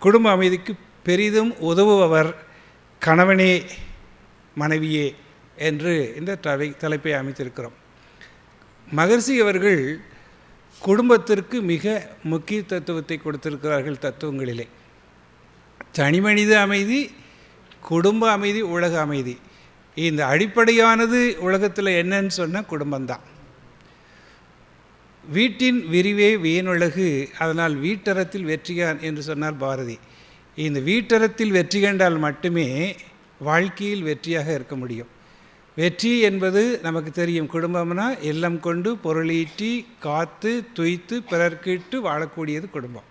குடும்ப அமைதிக்கு பெரிதும் உதவுபவர் கணவனே மனைவியே என்று இந்த தலை தலைப்பை அமைத்திருக்கிறோம். மகர்ஷி அவர்கள் குடும்பத்திற்கு மிக முக்கிய தத்துவத்தை கொடுத்திருக்கிறார்கள் தத்துவங்களிலே. தனிமனித அமைதி குடும்ப அமைதி உலக அமைதி. இந்த அடிப்படையானது உலகத்தில் என்னன்னு சொன்னால் குடும்பம்தான். வீட்டின் விரிவே வீணுலகு அதனால் வீட்டறத்தில் வெற்றியான் என்று சொன்னார் பாரதி. இந்த வீட்டறத்தில் வெற்றி கண்டால் மட்டுமே வாழ்க்கையில் வெற்றியாக இருக்க முடியும். வெற்றி என்பது நமக்கு தெரியும் குடும்பம்னா இல்லம் கொண்டு பொருளீட்டி காத்து துய்த்து பிறர்க்கிட்டு வாழக்கூடியது குடும்பம்.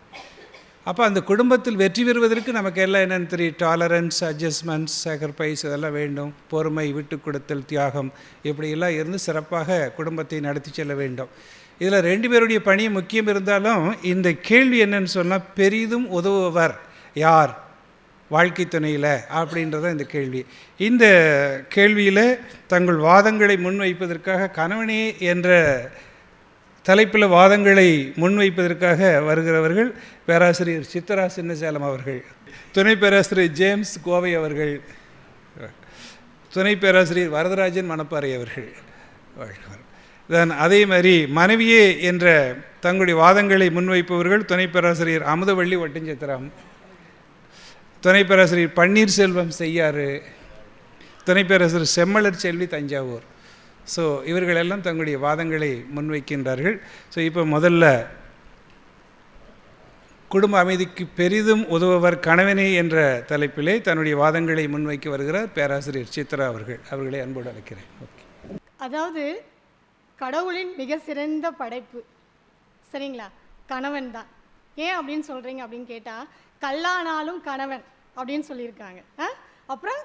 அப்போ அந்த குடும்பத்தில் வெற்றி பெறுவதற்கு நமக்கு எல்லாம் என்னென்னு தெரியும்? டாலரன்ஸ் அட்ஜஸ்ட்மெண்ட்ஸ் சாக்ரிஃபைஸ் இதெல்லாம் வேண்டும். பொறுமை விட்டு கொடுத்தல் தியாகம் இப்படியெல்லாம் இருந்து சிறப்பாக குடும்பத்தை நடத்தி செல்ல வேண்டும். இதில் ரெண்டு பேருடைய பணி முக்கியம் இருந்தாலும் இந்த கேள்வி என்னன்னு சொன்னால் பெரிதும் உதவுவர் யார்? வாழ்க்கை துணையில் அப்படின்றத இந்த கேள்வி. இந்த கேள்வியில் தங்கள் வாதங்களை முன்வைப்பதற்காக கணவனே என்ற தலைப்பில் வாதங்களை முன்வைப்பதற்காக வருகிறவர்கள் பேராசிரியர் சித்தரா சின்னசேலம் அவர்கள் துணை பேராசிரியர் ஜேம்ஸ் கோவை அவர்கள் துணை பேராசிரியர் வரதராஜன் மணப்பாறை அவர்கள் வாழ்க்கை தென் அதே மாதிரி மனைவியே என்ற தங்களுடைய வாதங்களை முன்வைப்பவர்கள் துணை பேராசிரியர் அமுதவள்ளி ஒட்டஞ்சத்திரம் துணை பேராசிரியர் பன்னீர்செல்வம் செய்யாறு. துணை பேராசிரியர் செம்மலர் செல்வி தஞ்சாவூர். ஸோ இவர்களெல்லாம் தங்களுடைய வாதங்களை முன்வைக்கின்றார்கள். ஸோ இப்போ முதல்ல குடும்ப அமைதிக்கு பெரிதும் உதவுவர் கணவனே என்ற தலைப்பிலே தன்னுடைய வாதங்களை முன்வைக்க வருகிறார் பேராசிரியர் சித்ரா அவர்கள். அவர்களை அன்போடு அழைக்கிறேன். ஓகே அதாவது கடவுளின் மிக சிறந்த படைப்பு. சரிங்களா? கணவன் தான். ஏன் அப்படின்னு சொல்கிறீங்க அப்படின்னு கேட்டால் கல்லானாலும் கணவன் அப்படின்னு சொல்லியிருக்காங்க. ஆ? அப்புறம்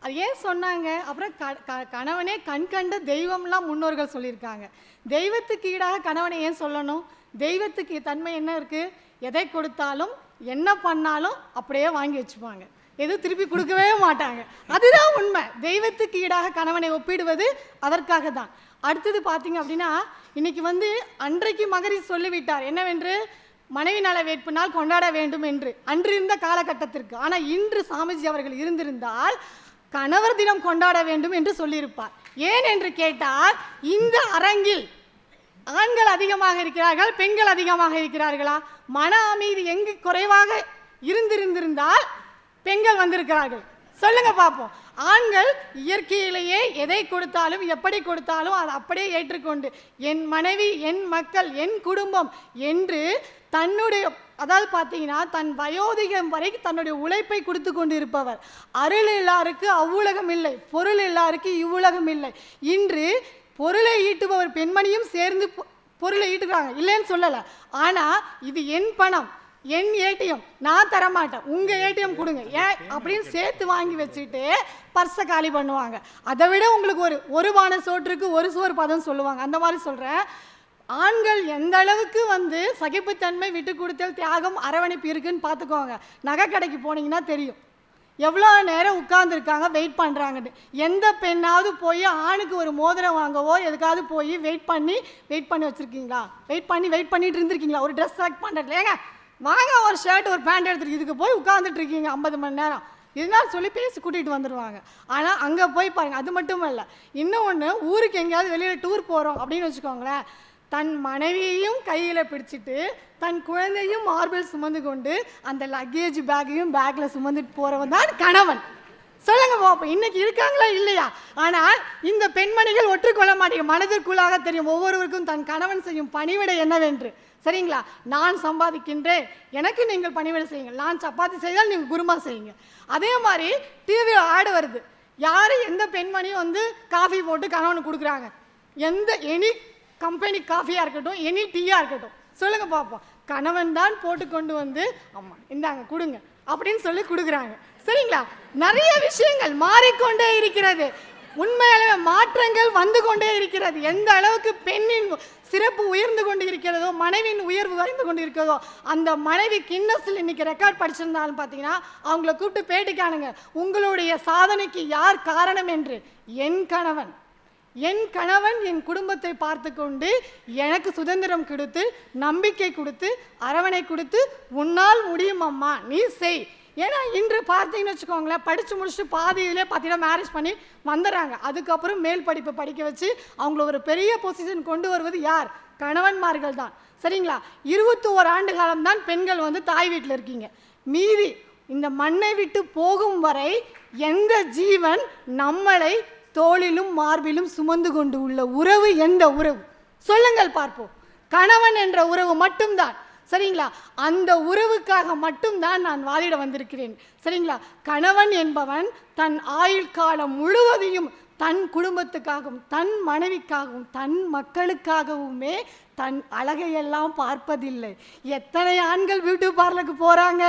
அது ஏன் சொன்னாங்க? அப்புறம் க க- கணவனே கண் கண்ட தெய்வம்லாம் முன்னோர்கள் சொல்லியிருக்காங்க. தெய்வத்துக்கு ஈடாக கணவனை ஏன் சொல்லணும்? தெய்வத்துக்கு தன்மை என்ன இருக்குது எதை கொடுத்தாலும் என்ன பண்ணாலும் அப்படியே வாங்கி வச்சுப்பாங்க. எதுவும் திருப்பி கொடுக்கவே மாட்டாங்க. அதுதான் உண்மை. தெய்வத்துக்கு ஈடாக கணவனை ஒப்பிடுவது அதற்காக தான் அடுத்தது பார்த்தீங்க அப்படின்னா இன்னைக்கு வந்து அன்றைக்கு மகரி சொல்லிவிட்டார். என்னவென்று? மனைவி நல வேட்பு நாள் கொண்டாட வேண்டும் என்று. அன்றிருந்த காலகட்டத்திற்கு. ஆனால் இன்று சாமிஜி அவர்கள் இருந்திருந்தால் கணவர் தினம் கொண்டாட வேண்டும் என்று சொல்லியிருப்பார். ஏன் என்று கேட்டால் இந்த அரங்கில் ஆண்கள் அதிகமாக இருக்கிறார்கள் பெண்கள் அதிகமாக இருக்கிறார்களா? மன அமைதி எங்கு குறைவாக இருந்திருந்திருந்தால் பெண்கள் வந்திருக்கிறார்கள். சொல்லுங்க பார்ப்போம் ஆண்கள் இயற்கையிலேயே எதை கொடுத்தாலும் எப்படி கொடுத்தாலும் அதை அப்படியே ஏற்றுக்கொண்டு என் மனைவி என் மக்கள் என் குடும்பம் என்று தன்னுடைய அதாவது பார்த்தீங்கன்னா தன் வயோதிகம் வரை தன்னுடைய உழைப்பை கொடுத்து கொண்டு இருப்பவர் அருள் எல்லாருக்கு அவ்வுலகம் இல்லை பொருள் எல்லாருக்கு இவ்வுலகம் இல்லை. இன்று பொருளை ஈட்டுபவர் பெண்மணியும் சேர்ந்து பொ- பொருளை ஈட்டுறாங்க இல்லைன்னு சொல்லலை. ஆனால் இது என் பணம். என் ஏடிஎம் நான் தர மாட்டேன் உங்கள் ஏடிஎம் கொடுங்க. ஏன் அப்படின்னு சேர்த்து வாங்கி வச்சுட்டு பர்ஸை காலி பண்ணுவாங்க. அதை விட உங்களுக்கு ஒரு ஒரு பானை சோற்றுக்கு ஒரு சோறு பதம் சொல்லுவாங்க. அந்த மாதிரி சொல்கிறேன் ஆண்கள் எந்த அளவுக்கு வந்து சகிப்புத்தன்மை விட்டு கொடுத்தல் தியாகம் அரவணைப்பு இருக்குன்னு பார்த்துக்கோங்க. நகை கடைக்கு போனீங்கன்னா தெரியும். எவ்வளோ நேரம் உட்காந்துருக்காங்க வெயிட் பண்ணுறாங்கன்னு எந்த பெண்ணாவது போய் ஆணுக்கு ஒரு மோதிரம் வாங்கவோ எதுக்காவது போய் வெயிட் பண்ணி வெயிட் பண்ணி வச்சுருக்கீங்களா? வெயிட் பண்ணி வெயிட் பண்ணிட்டு இருந்திருக்கீங்களா? ஒரு ட்ரெஸ் செலக்ட் பண்ணுறது ஏங்க வாங்க ஒரு ஷர்ட் ஒரு பேண்ட் எடுத்துட்டு இதுக்கு போய் உட்காந்துட்டு இருக்கீங்க ஐம்பது மணி நேரம். இதனால் சொல்லி பேசி கூட்டிகிட்டு வந்துடுவாங்க ஆனால் அங்கே போய் பாருங்கள் அது மட்டும் இல்லை. இன்னும் ஒன்று ஊருக்கு எங்கேயாவது வெளியில் டூர் போகிறோம் அப்படின்னு வச்சுக்கோங்களேன் தன் மனைவியையும் கையில் பிடிச்சிட்டு தன் குழந்தையும் மார்பிள் சுமந்து கொண்டு அந்த லக்கேஜ் பேக்கையும் பேக்கில் சுமந்துட்டு போகிறவன் தான் கணவன். சொல்லுங்க பாப்போம் இன்னைக்கு இருக்காங்களா இல்லையா? ஆனால் இந்த பெண்மணிகள் ஒற்றுக்கொள்ள மாட்டேங்க மனதிற்குள்ளாக தெரியும் ஒவ்வொருவருக்கும் தன் கணவன் செய்யும் பணிவிடை என்னவென்று. சரிங்களா? நான் சம்பாதிக்கின்றேன். எனக்கு நீங்கள் பணிவிடை செய்யுங்க நான் சப்பாத்தி செய்தால் நீங்கள் குருமா செய்யுங்க. அதே மாதிரி டிவியில் ஆடு வருது. யார் எந்த பெண்மணியும் வந்து காஃபி போட்டு கணவனுக்கு கொடுக்குறாங்க. எந்த எனி கம்பெனி காஃபியாக இருக்கட்டும் எனி டீயாக இருக்கட்டும். சொல்லுங்கள் பார்ப்போம் கணவன் தான் போட்டு கொண்டு வந்து ஆமாம் இந்தாங்க கொடுங்க. அப்படின்னு சொல்லி கொடுக்குறாங்க. சரிங்களா? நிறைய விஷயங்கள் மாறிக்கொண்டே இருக்கிறது. உண்மையாகவே மாற்றங்கள் வந்து கொண்டே இருக்கிறது. எந்த அளவுக்கு பெண்ணின் சிறப்பு உயர்ந்து கொண்டு இருக்கிறதோ மனைவியின் உயர்வு குறைந்து கொண்டு இருக்கிறதோ அந்த மனைவி கின்னஸில் இன்னைக்கு ரெக்கார்ட் படிச்சிருந்தாலும் பார்த்தீங்கன்னா அவங்கள கூப்பிட்டு பேட்டிக்கானுங்க உங்களுடைய சாதனைக்கு யார் காரணம் என்று? என் கணவன். என் கணவன் என் குடும்பத்தை பார்த்து கொண்டு எனக்கு சுதந்திரம் கொடுத்து நம்பிக்கை கொடுத்து அரவணை கொடுத்து உன்னால் முடியும் அம்மா நீ செய். ஏன்னா இன்று பார்த்தீங்கன்னு வச்சுக்கோங்களேன் படித்து முடிச்சுட்டு பாதியிலே பார்த்தீங்கன்னா மேரேஜ் பண்ணி வந்துடுறாங்க. அதுக்கப்புறம் மேல் படிப்பு படிக்க வச்சு அவங்கள ஒரு பெரிய பொசிஷன் கொண்டு வருவது யார்? கணவன்மார்கள் தான். சரிங்களா? இருபத்தி ஓர் ஆண்டு காலம் தான் பெண்கள் வந்து தாய் வீட்டில் இருக்கீங்க. மீதி இந்த மண்ணை விட்டு போகும் வரை எந்த ஜீவன் நம்மளை தோளிலும் மார்பிலும் சுமந்து கொண்டு உள்ள உறவு எந்த உறவு? சொல்லுங்கள் பார்ப்போம். கணவன் என்ற உறவு மட்டும்தான். சரிங்களா? அந்த உறவுக்காக மட்டும்தான் நான் வாதிட வந்திருக்கிறேன். சரிங்களா? கணவன் என்பவன் தன் ஆயுள் காலம் முழுவதையும் தன் குடும்பத்துக்காகவும் தன் மனைவிக்காகவும் தன் மக்களுக்காகவுமே தன் அழகையெல்லாம் பார்ப்பதில்லை. எத்தனை ஆண்கள் பியூட்டி பார்லருக்கு போகிறாங்க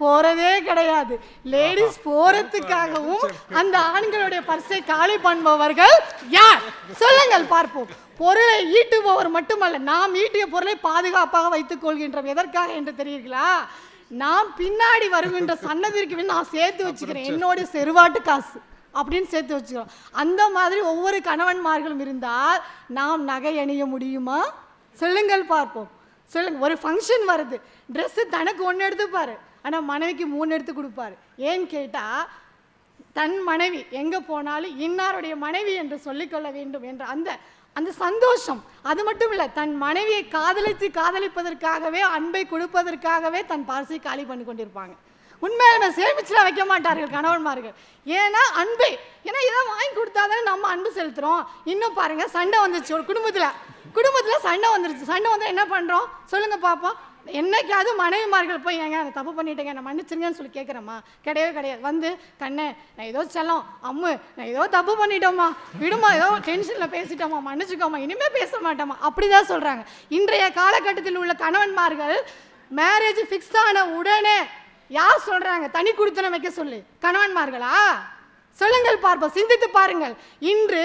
போறதே கிடையாது. லேடிஸ் போறதுக்காகவும் அந்த ஆண்களுடைய பர்ஸை காலி பண்ணுபவர்கள் யார்? சொல்லுங்கள் பார்ப்போம். பொருளை ஈட்டுபவர் மட்டுமல்ல நாம் ஈட்டிய பொருளை பாதுகாப்பாக வைத்துக் கொள்கின்றோம். எதற்காக என்று தெரியுங்களா நாம் பின்னாடி வருகின்ற சன்னதிற்கு நான் சேர்த்து வச்சுக்கிறேன். என்னோட செருவாட்டு காசு அப்படின்னு சேர்த்து வச்சுக்கிறோம். அந்த மாதிரி ஒவ்வொரு கணவன்மார்களும் இருந்தால் நாம் நகை அணிய முடியுமா? சொல்லுங்கள் பார்ப்போம். சொல்லுங்க. ஒரு ஃபங்க்ஷன் வருது. ட்ரெஸ்ஸு தனக்கு ஒன்று எடுத்துப்பாரு. ஆனால் மனைவிக்கு மூணு எடுத்து கொடுப்பாரு. ஏன்னு கேட்டால் தன் மனைவி எங்கே போனாலும் இன்னாருடைய மனைவி என்று சொல்லிக்கொள்ள வேண்டும் என்ற அந்த அந்த சந்தோஷம். அது மட்டும் இல்லை தன் மனைவியை காதலித்து காதலிப்பதற்காகவே அன்பை கொடுப்பதற்காகவே தன் பார்சை காலி பண்ணி கொண்டிருப்பாங்க. உண்மையிலுமே சேமிச்சுலாம் வைக்க மாட்டார்கள் கணவன்மார்கள். ஏன்னா அன்பை. ஏன்னா இதை வாங்கி கொடுத்தாதானே நம்ம அன்பு செலுத்துறோம். இன்னும் பாருங்க சண்டை வந்துருச்சு ஒரு குடும்பத்தில். குடும்பத்தில் சண்டை வந்துருச்சு. சண்டை வந்தால் என்ன பண்ணுறோம் சொல்லுங்க பார்ப்போம் என்னைக்காவது மனைவிமார்கள் போய் ஏங்க நான் தப்பு பண்ணிட்டேங்க நான் மன்னிச்சிருங்கன்னு சொல்லி கேட்குறேம்மா கிடையவே கிடையாது. வந்து கண்ணே நான் ஏதோ செல்லம். அம்மு நான் ஏதோ தப்பு பண்ணிட்டோம்மா. விடுமா ஏதோ டென்ஷனில் பேசிட்டோமா மன்னிச்சுக்கோமா இனிமேல் பேச மாட்டோமா அப்படி தான் சொல்கிறாங்க இன்றைய காலகட்டத்தில் உள்ள கணவன்மார்கள் மேரேஜ் ஃபிக்ஸ் ஆன உடனே யார் சொல்றாங்க? தனி குடித்தனம் வைக்க சொல்லி. கணவன்மார்களா? சொல்லுங்கள் பார்ப்போம். சிந்தித்து பாருங்கள். இன்று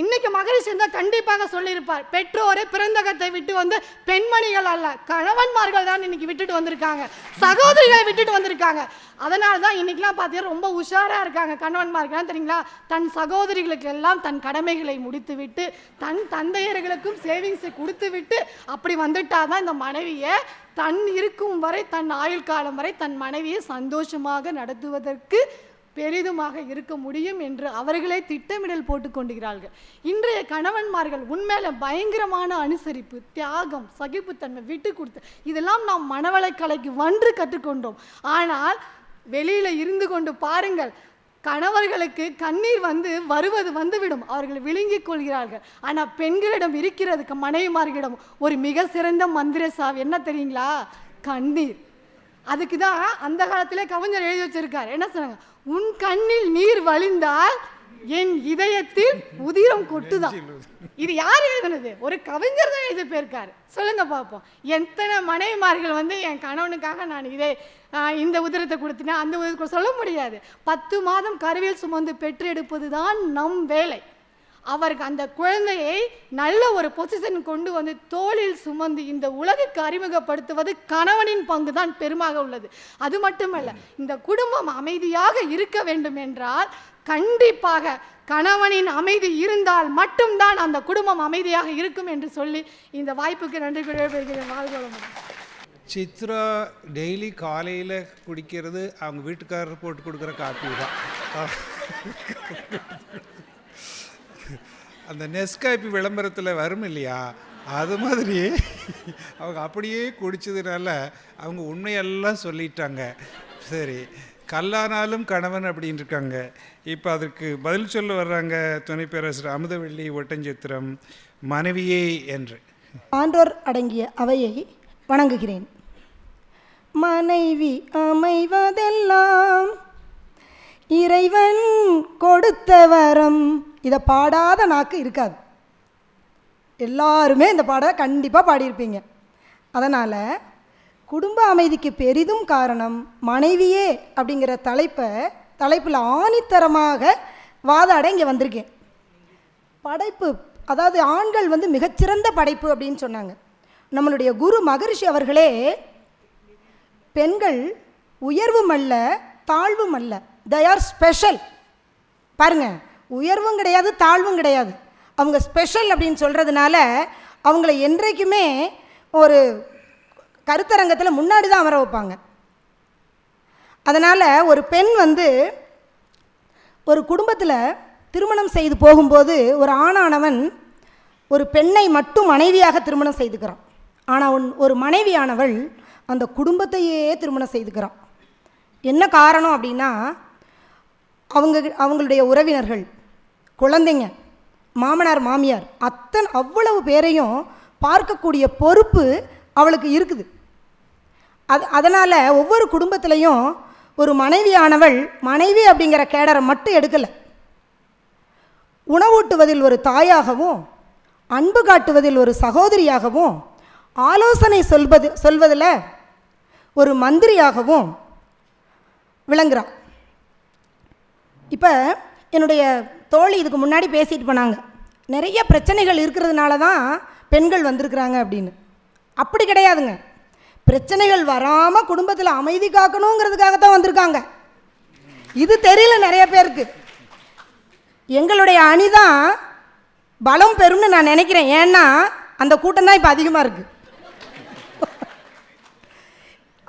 இன்னைக்கு மகரிஷி இருந்தால் கண்டிப்பாக சொல்லியிருப்பார். பெற்றோரை பிறந்தகத்தை விட்டு வந்து பெண்மணிகள் அல்ல கணவன்மார்கள் தான் இன்னைக்கு விட்டுட்டு வந்திருக்காங்க. சகோதரிகளை விட்டுட்டு வந்திருக்காங்க. அதனால தான் இன்னைக்கெலாம் பார்த்தீங்கன்னா ரொம்ப உஷாராக இருக்காங்க கணவன்மார்கள் தெரியுங்களா? தன் சகோதரிகளுக்கு எல்லாம் தன் கடமைகளை முடித்து விட்டு தன் தந்தையர்களுக்கும் சேவிங்ஸை கொடுத்து விட்டு அப்படி வந்துட்டாதான் இந்த மனைவியை தன் இருக்கும் வரை தன் ஆயுள் காலம் வரை தன் மனைவியை சந்தோஷமாக நடத்துவதற்கு பெரிதுமாக இருக்க முடியும் என்று அவர்களே திட்டமிடல் போட்டுக்கொண்டுகிறார்கள் இன்றைய கணவன்மார்கள் உண்மையில பயங்கரமான அனுசரிப்பு தியாகம் சகிப்புத்தன்மை விட்டு கொடுத்து இதெல்லாம் நாம் மனவளக்கலைக்கு வன்று கற்றுக்கொண்டோம். ஆனால் வெளியில இருந்து கொண்டு பாருங்கள் கணவர்களுக்கு கண்ணீர் வந்து வருவது வந்துவிடும். அவர்கள் விழுங்கிக் கொள்கிறார்கள். ஆனால் பெண்களிடம் இருக்கிறது மனைவிமார்களிடம் ஒரு மிக சிறந்த மந்திர சாவி என்ன தெரியுங்களா? கண்ணீர். அதுக்கு தான் அந்த காலத்திலே கவிஞர் எழுதி வச்சிருக்கார். என்ன சொன்னாங்க? உன் கண்ணில் நீர் வழிந்தால் என் இதயத்தில் உதிரம் கொட்டுதான். இது யார் எழுதுனது? ஒரு கவிஞர் தான் எழுதி போயிருக்காரு. சொல்லுங்க பார்ப்போம் எத்தனை மனைவிமார்கள் வந்து என் கணவனுக்காக நான் இதை இந்த உதிரத்தை கொடுத்தினேன் அந்த உதிரத்தை சொல்ல முடியாது. பத்து மாதம் கருவில் சுமந்து பெற்றெடுப்பது தான் நம் வேலை. அவருக்கு அந்த குழந்தையை நல்ல ஒரு பொசிஷன் கொண்டு வந்து தோளில் சுமந்து இந்த உலகுக்கு அறிமுகப்படுத்துவது கணவனின் பங்கு தான் பெருமாக உள்ளது. அது மட்டுமல்ல இந்த குடும்பம் அமைதியாக இருக்க வேண்டும் என்றால் கண்டிப்பாக கணவனின் அமைதி இருந்தால் மட்டும்தான் அந்த குடும்பம் அமைதியாக இருக்கும் என்று சொல்லி இந்த வாய்ப்புக்கு நன்றி பெறுகிறேன் வாழ்க சித்ரா டெய்லி காலையில் குடிக்கிறது அவங்க வீட்டுக்காரர் போட்டு கொடுக்குற காப்பி தான். அந்த நெஸ்காய்ப்பு விளம்பரத்தில் வரும் இல்லையா? அது மாதிரி அவங்க அப்படியே குடித்ததுனால அவங்க உண்மையெல்லாம் சொல்லிட்டாங்க. சரி கல்லானாலும் கணவன் அப்படின்னு இருக்காங்க இப்போ அதற்கு பதில் சொல்ல வர்றாங்க துணை பேரரசர் அமுதவள்ளி ஒட்டஞ்சித்திரம் மனைவியே என்று. ஆன்றோர் அடங்கிய அவையை வணங்குகிறேன். மனைவி அமைவதெல்லாம் இறைவன் கொடுத்த வரம் இதை பாடாத நாக்கு இருக்காது. எல்லாருமே இந்த பாட கண்டிப்பாக பாடியிருப்பீங்க. அதனால் குடும்ப அமைதிக்கு பெரிதும் காரணம் மனைவியே அப்படிங்கிற தலைப்பை தலைப்பில் ஆணித்தரமாக வாதாட இங்கே வந்திருக்கேன். படைப்பு அதாவது ஆண்கள் வந்து மிகச்சிறந்த படைப்பு அப்படின்னு சொன்னாங்க. நம்மளுடைய குரு மகரிஷி அவர்களே பெண்கள் உயர்வும் அல்ல தாழ்வும் அல்ல. தே ஆர் ஸ்பெஷல் பாருங்கள் உயர்வும் கிடையாது தாழ்வும் கிடையாது. அவங்க ஸ்பெஷல் அப்படின்னு சொல்கிறதுனால அவங்கள என்றைக்குமே ஒரு கருத்தரங்கத்தில் முன்னாடி தான் அமர வைப்பாங்க. அதனால் ஒரு பெண் வந்து ஒரு குடும்பத்தில் திருமணம் செய்து போகும்போது ஒரு ஆணானவன் ஒரு பெண்ணை மட்டும் மனைவியாக திருமணம் செய்துக்கிறான். ஆனால் உன் ஒரு மனைவியானவள் அந்த குடும்பத்தையே திருமணம் செய்துக்கிறான். என்ன காரணம் அப்படின்னா அவங்க அவங்களுடைய உறவினர்கள் குழந்தைங்க மாமனார் மாமியார் அத்தனை அவ்வளவு பேரையும் பார்க்கக்கூடிய பொறுப்பு அவளுக்கு இருக்குது. அது அதனால் ஒவ்வொரு குடும்பத்திலையும் ஒரு மனைவியானவள் மனைவி அப்படிங்கிற கேடரை மட்டும் எடுக்கலை. உணவூட்டுவதில் ஒரு தாயாகவும் அன்பு காட்டுவதில் ஒரு சகோதரியாகவும் ஆலோசனை சொல்வது சொல்வதில் ஒரு மந்திரியாகவும் விளங்குகிறாள் இப்போ என்னுடைய தோழி இதுக்கு முன்னாடி பேசிட்டு போனாங்க. நிறைய பிரச்சனைகள் இருக்கிறதுனால தான் பெண்கள் வந்திருக்கிறாங்க அப்படின்னு. அப்படி கிடையாதுங்க. பிரச்சனைகள் வராமல் குடும்பத்தில் அமைதி காக்கணுங்கிறதுக்காக தான் வந்திருக்காங்க. இது தெரியல நிறைய பேருக்கு. எங்களுடைய அணி தான் பலம் பெறும்னு நான் நினைக்கிறேன். ஏன்னா அந்த கூட்டம் தான் இப்போ அதிகமாக இருக்குது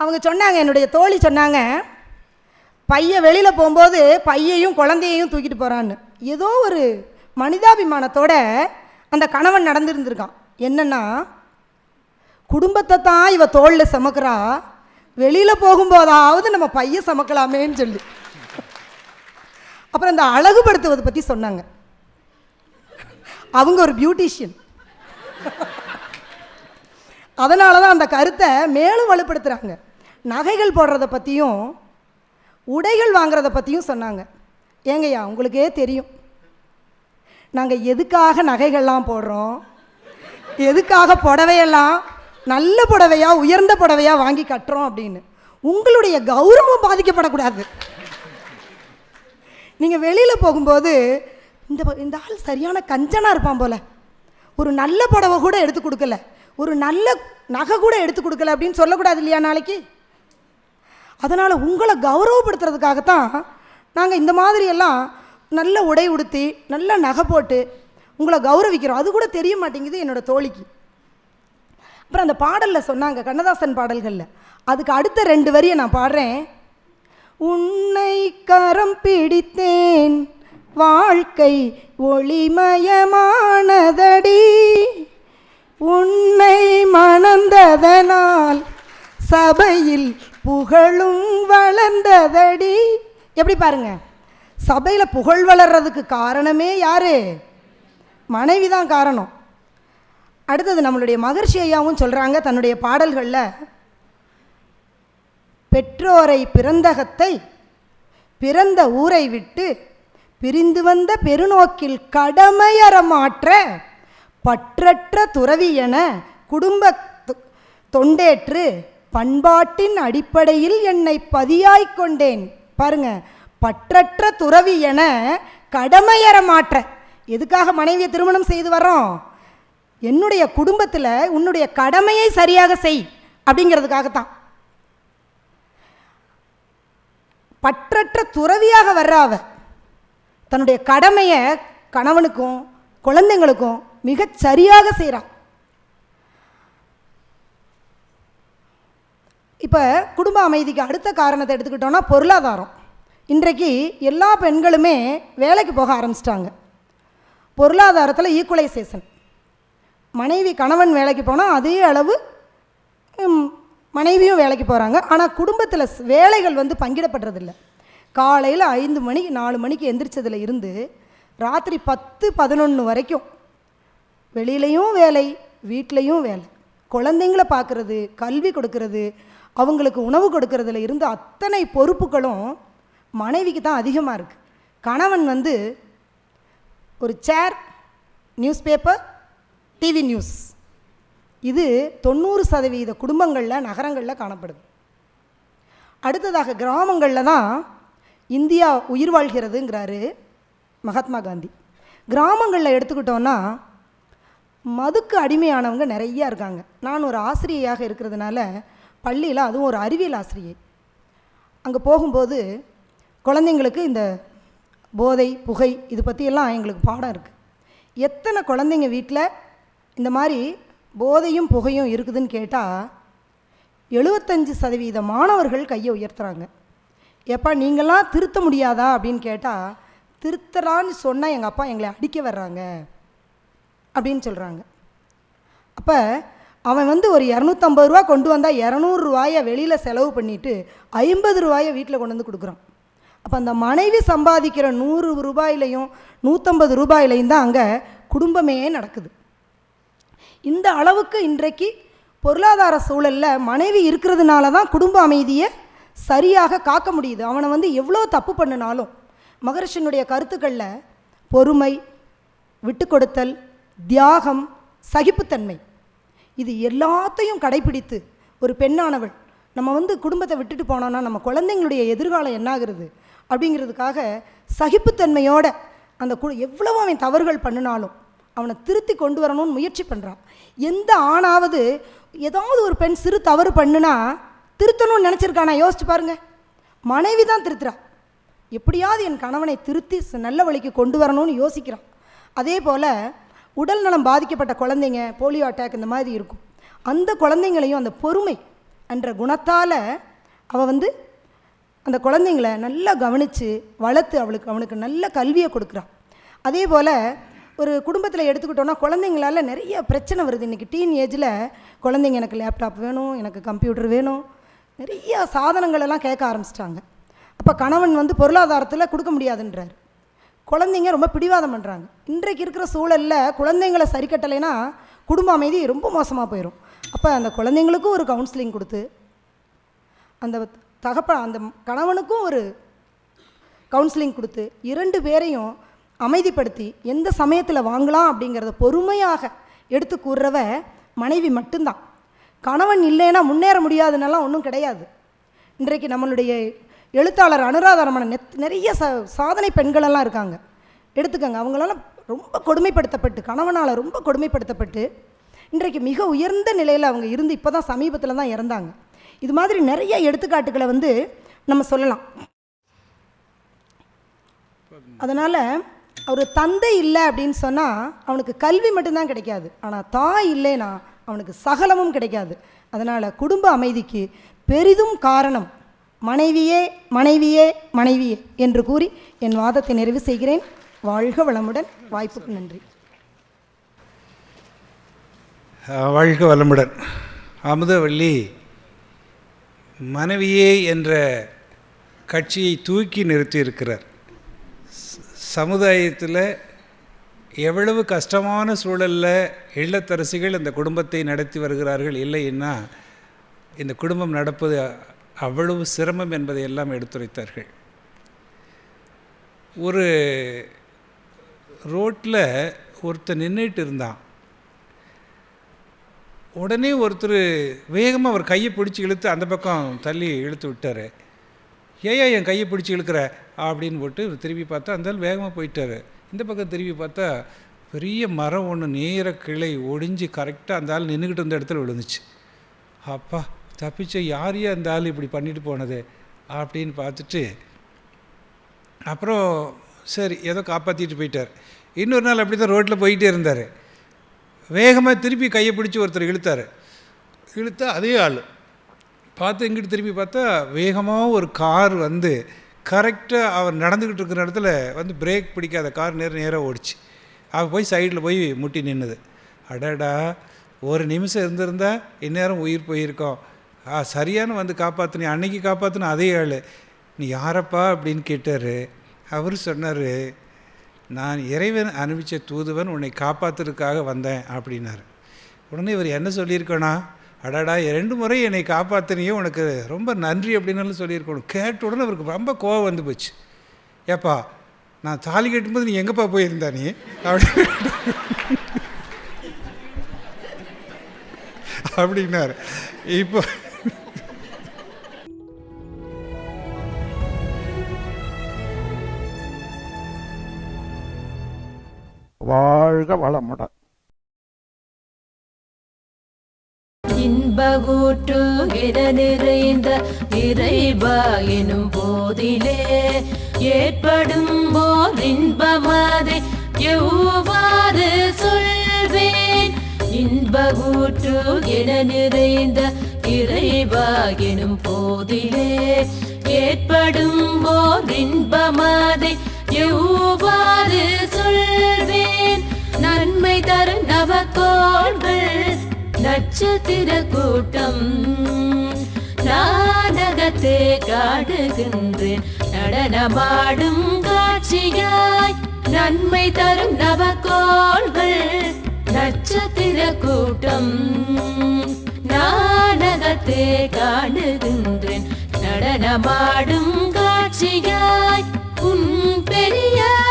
அவங்க சொன்னாங்க என்னுடைய தோழி சொன்னாங்க பையன் வெளியில் போகும்போது பையையும் குழந்தையையும் தூக்கிட்டு போகிறான்னு ஏதோ ஒரு மனிதாபிமானத்தோட அந்த கணவன் நடந்திருந்திருக்கான். என்னென்னா குடும்பத்தை தான் இவ தோளில் சமக்கிறா. வெளியில் போகும்போதாவது நம்ம பையன் சமக்கலாமேன்னு சொல்லி. அப்புறம் இந்த அழகுபடுத்துவதை பற்றி சொன்னாங்க. அவங்க ஒரு பியூட்டிஷியன் அதனால தான் அந்த கருத்தை மேலும் வலுப்படுத்துகிறாங்க நகைகள் போடுறத பற்றியும் உடைகள் வாங்குறத பற்றியும் சொன்னாங்க. ஏங்கய்யா உங்களுக்கே தெரியும். நாங்கள் எதுக்காக நகைகள்லாம் போடுறோம்? எதுக்காக புடவையெல்லாம் நல்ல புடவையா உயர்ந்த புடவையாக வாங்கி கட்டுறோம் அப்படின்னு. உங்களுடைய கௌரவம் பாதிக்கப்படக்கூடாது. நீங்கள் வெளியில் போகும்போது இந்த இந்த ஆள் சரியான கஞ்சனாக இருப்பான் போல. ஒரு நல்ல புடவை கூட எடுத்து கொடுக்கல. ஒரு நல்ல நகை கூட எடுத்து கொடுக்கல அப்படின்னு சொல்லக்கூடாது இல்லையா நாளைக்கு? அதனால் உங்களை கௌரவப்படுத்துறதுக்காகத்தான் நாங்கள் இந்த மாதிரியெல்லாம் நல்ல உடை உடுத்தி நல்ல நகை போட்டு உங்களை கௌரவிக்கிறோம். அது கூட தெரிய மாட்டேங்குது என்னோடய தோழிக்கு. அப்புறம் அந்த பாடலில் சொன்னாங்க கண்ணதாசன் பாடல்களில். அதுக்கு அடுத்த ரெண்டு வரியை நான் பாடுறேன். உன்னை கரம் பிடித்தேன் வாழ்க்கை ஒளிமயமானதடி. உன்னை மணந்ததனால் சபையில் புகழும் வளர்ந்ததடி. எப்படி பாருங்க? சபையில் புகழ் வளர்றதுக்கு காரணமே யார்? மனைவி தான் காரணம். அடுத்தது நம்மளுடைய மகர்ஷி ஐயாவும் சொல்கிறாங்க தன்னுடைய பாடல்களில் பெற்றோரை பிறந்தகத்தை பிறந்த ஊரை விட்டு பிரிந்து வந்த பெருநோக்கில் கடமையறமாற்ற பற்றற்ற துறவி என குடும்ப தொ- தொண்டேற்று பண்பாட்டின் அடிப்படையில் என்னை பதியாய்க் கொண்டேன். பாருங்க பற்றற்ற துறவி என கடமையற மாற்ற. எதுக்காக மனைவியை திருமணம் செய்து வர்றோம்? என்னுடைய குடும்பத்தில் உன்னுடைய கடமையை சரியாக செய் அப்படிங்கிறதுக்காகத்தான். பற்றற்ற துறவியாக வர்றாவ தன்னுடைய கடமையை கணவனுக்கும் குழந்தைங்களுக்கும் மிகச் சரியாக செய்கிறா இப்போ குடும்ப அமைதிக்கு அடுத்த காரணத்தை எடுத்துக்கிட்டோன்னா பொருளாதாரம். இன்றைக்கு எல்லா பெண்களுமே வேலைக்கு போக ஆரம்பிச்சிட்டாங்க. பொருளாதாரத்தில் ஈக்குவலைசேஷன் மனைவி கணவன் வேலைக்கு போனால் அதே அளவு மனைவியும் வேலைக்கு போகிறாங்க ஆனால் குடும்பத்தில் வேலைகள் வந்து பங்கிடப்படுறதில்ல. காலையில் ஐந்து மணிக்கு நாலு மணிக்கு எந்திரிச்சதில் இருந்து ராத்திரி பத்து பதினொன்று வரைக்கும் வெளியிலையும் வேலை வீட்லேயும் வேலை. குழந்தைங்கள பார்க்குறது கல்வி கொடுக்கறது அவங்களுக்கு உணவு கொடுக்கறதுல இருந்து அத்தனை பொறுப்புகளும் மனைவிக்கு தான் அதிகமாக இருக்குது கணவன் வந்து ஒரு chair newspaper TV news இது தொண்ணூறு சதவீத குடும்பங்களில் நகரங்களில் காணப்படுது. அடுத்ததாக கிராமங்களில் தான் இந்தியா உயிர் வாழ்கிறதுங்கிறாரு மகாத்மா காந்தி. கிராமங்களில் எடுத்துக்கிட்டோன்னா மதுக்கு அடிமையானவங்க நிறையா இருக்காங்க. நான் ஒரு ஆசிரியையாக இருக்கிறதுனால பள்ளியில் அதுவும் ஒரு அறிவியல் ஆசிரியை. அங்கே போகும்போது குழந்தைங்களுக்கு இந்த போதை புகை இது பற்றியெல்லாம் எங்களுக்கு பாடம் இருக்குது எத்தனை குழந்தைங்க வீட்டில் இந்த மாதிரி போதையும் புகையும் இருக்குதுன்னு கேட்டால் எழுபத்தஞ்சு சதவீத மாணவர்கள் கையை உயர்த்துறாங்க. எப்பா நீங்களாம் திருத்த முடியாதா அப்படின்னு கேட்டால் திருத்தலான்னு சொன்னால் எங்கள் அப்பா எங்களை அடிக்க வர்றாங்க அப்படின்னு சொல்கிறாங்க அப்போ அவன் வந்து ஒரு இரநூத்தம்பது ரூபா கொண்டு வந்தால் இரநூறுவாயை வெளியில் செலவு பண்ணிவிட்டு ஐம்பது ரூபாயை வீட்டில் கொண்டு வந்து கொடுக்குறான். அப்போ அந்த மனைவி சம்பாதிக்கிற நூறு ரூபாயிலையும் நூற்றம்பது ரூபாயிலையும் தான் அங்கே குடும்பமே நடக்குது. இந்த அளவுக்கு இன்றைக்கு பொருளாதார சூழலில் மனைவி இருக்கிறதுனால தான் குடும்ப அமைதியை சரியாக காக்க முடியுது. அவனை வந்து எவ்வளோ தப்பு பண்ணினாலும் மகரிஷனுடைய கருத்துக்களில் பொறுமை விட்டு கொடுத்தல் தியாகம் சகிப்புத்தன்மை. இது எல்லாத்தையும் கடைபிடித்து ஒரு பெண்ணானவள் நம்ம வந்து குடும்பத்தை விட்டுட்டு போனோன்னா நம்ம குழந்தைங்களுடைய எதிர்காலம் என்னாகிறது அப்படிங்கிறதுக்காக சகிப்புத்தன்மையோட அந்த கு எவ்வளவு அவன் தவறுகள் பண்ணினாலும் அவனை திருத்தி கொண்டு வரணும்னு முயற்சி பண்ணுறான் எந்த ஆணாவது ஏதாவது ஒரு பெண் சிறு தவறு பண்ணுனா திருத்தணும்னு நினச்சிருக்கானா? யோசிச்சு பாருங்க. மனைவி தான் திருத்துறா. எப்படியாவது என் கணவனை திருத்தி ச- நல்ல வழிக்கு கொண்டு வரணும்னு யோசிக்கிறான். அதே போல் உடல் நலம் பாதிக்கப்பட்ட குழந்தைங்க போலியோ அட்டாக் இந்த மாதிரி இருக்கும். அந்த குழந்தைங்களையும் அந்த பொறுமை என்ற குணத்தால் அவள் வந்து அந்த குழந்தைங்கள நல்லா கவனித்து வளர்த்து அவளுக்கு அவனுக்கு நல்ல கல்வியை கொடுக்குறான் அதே போல் ஒரு குடும்பத்தில் எடுத்துக்கிட்டோன்னா குழந்தைங்களால நிறைய பிரச்சனை வருது. இன்றைக்கி டீன் ஏஜில் குழந்தைங்க எனக்கு லேப்டாப் வேணும் எனக்கு கம்ப்யூட்டர் வேணும். நிறைய சாதனங்களெல்லாம் கேட்க ஆரம்பிச்சிட்டாங்க. அப்போ கணவன் வந்து பொருளாதாரத்தில் கொடுக்க முடியாதுன்றார். குழந்தைங்க ரொம்ப பிடிவாதம் பண்ணுறாங்க இன்றைக்கு இருக்கிற சூழலில் குழந்தைங்களை சரி கட்டலைன்னா குடும்ப அமைதி ரொம்ப மோசமாக போயிடும் அப்போ அந்த குழந்தைங்களுக்கும் ஒரு கவுன்சிலிங் கொடுத்து அந்த தகப்ப அந்த கணவனுக்கும் ஒரு கவுன்சிலிங் கொடுத்து இரண்டு பேரையும் அமைதிப்படுத்தி எந்த சமயத்தில் வாங்கலாம் அப்படிங்கிறத பொறுமையாக எடுத்து கூறுறவ மனைவி மட்டும்தான். கணவன் இல்லைன்னா முன்னேற முடியாதுன்னெல்லாம் ஒன்றும் கிடையாது. இன்றைக்கு நம்மளுடைய எழுத்தாளர் அனுராதரமான நெத் நிறைய ச சாதனை பெண்களெல்லாம் இருக்காங்க. எடுத்துக்கோங்க அவங்களெல்லாம் ரொம்ப கொடுமைப்படுத்தப்பட்டு கணவனால் ரொம்ப கொடுமைப்படுத்தப்பட்டு இன்றைக்கு மிக உயர்ந்த நிலையில் அவங்க இருந்து இப்போ தான் சமீபத்தில் தான் இறந்தாங்க. இது மாதிரி நிறைய எடுத்துக்காட்டுகளை வந்து நம்ம சொல்லலாம். அதனால் அவர் தந்தை இல்லை அப்படின்னு சொன்னால் அவனுக்கு கல்வி மட்டும்தான் கிடைக்காது. ஆனால் தாய் இல்லைன்னா அவனுக்கு சகலமும் கிடைக்காது. அதனால் குடும்ப அமைதிக்கு பெரிதும் காரணம் மனைவியே மனைவியே மனைவியே என்று கூறி என் வாதத்தை நிறைவு செய்கிறேன். வாழ்க வளமுடன். வாய்ப்புக்கு நன்றி. வாழ்க வளமுடன். அமுதவள்ளி மனைவியே என்ற கட்சியை தூக்கி நிறுத்தியிருக்கிறார். சமுதாயத்தில் எவ்வளவு கஷ்டமான சூழலில் இல்லத்தரசிகள் இந்த குடும்பத்தை நடத்தி வருகிறார்கள் இல்லைன்னா இந்த குடும்பம் நடப்பது அவ்வளவு சிரமம் என்பதை எல்லாம் எடுத்துரைத்தார்கள். ஒரு ரோட்டில் ஒருத்தர் நின்றுட்டு இருந்தான். உடனே ஒருத்தர் வேகமாக அவர் கையை பிடிச்சி இழுத்து அந்த பக்கம் தள்ளி இழுத்து விட்டார். ஏயா என் கையை பிடிச்சி இழுக்கிற? அப்படின்னு போட்டு திரும்பி பார்த்தா அந்த ஆள் வேகமாக போயிட்டார். இந்த பக்கம் திரும்பி பார்த்தா பெரிய மரம் ஒன்று நேர கிளை ஒடிஞ்சு கரெக்டாக அந்த ஆள் நின்றுக்கிட்டு இருந்த இடத்துல விழுந்துச்சு. அப்பா தப்பிச்ச யார் அந்த ஆள் இப்படி பண்ணிட்டு போனது அப்படின்னு பார்த்துட்டு அப்புறம் சரி ஏதோ காப்பாற்றிட்டு போயிட்டார். இன்னொரு நாள் அப்படி தான் ரோட்டில் போயிட்டே இருந்தார். வேகமாக திருப்பி கையை பிடிச்சி ஒருத்தர் இழுத்தார். இழுத்தா அதே ஆள். பார்த்து இங்கிட்டு திரும்பி பார்த்தா வேகமாக ஒரு கார் வந்து கரெக்டாக அவர் நடந்துக்கிட்டு இருக்கிற இடத்துல வந்து பிரேக் பிடிக்காத கார் நேரம் நேராக ஓடிச்சு. அவர் போய் சைடில் போய் முட்டி நின்னுது. அடடா ஒரு நிமிஷம் இருந்திருந்தால் இந்நேரம் உயிர் போயிருக்கோம். ஆ சரியான வந்து காப்பாற்றினி அன்னைக்கு காப்பாற்றின அதே ஆள். நீ யாரப்பா அப்படின்னு கேட்டார். அவர் சொன்னார் நான் இறைவன் அனுப்பிச்ச தூதுவன் உன்னை காப்பாற்றுறதுக்காக வந்தேன் அப்படின்னார். உடனே இவர் என்ன சொல்லியிருக்கோனா அடாடா ரெண்டு முறை என்னை காப்பாற்றினியோ உனக்கு ரொம்ப நன்றி அப்படின்னு சொல்லியிருக்கணும். கேட்ட உடனே அவருக்கு ரொம்ப கோவம் வந்து போச்சு. ஏப்பா நான் தாலி கட்டும்போது நீ எங்கப்பா போயிருந்தா நீ? அப்படி அப்படின்னார். இப்போ வாழ்க வளமுடன். இன்பகூற்றுகிட நிறைந்த இறைவா எனும் போதிலே ஏற்படும் போர் இன்பமாதே எவ்வாறு சொல்வேன்? இன்பகூற்றுகிட நிறைந்த இறைவா எனும் போதிலே ஏற்படும் போர் இன்பமாதே எவ்வாறு நன்மை தரும் நவக்கோள்கள் நட்சத்திர கூட்டம். நாடகத்தை காடுகின்றேன் நடனமாடும் காட்சியாய் நன்மை தரும் நவக்கோள்கள் நட்சத்திர கூட்டம். நாடகத்தை காடுகின்றேன் நடனமாடும் காட்சியாய் உன் பெரியார்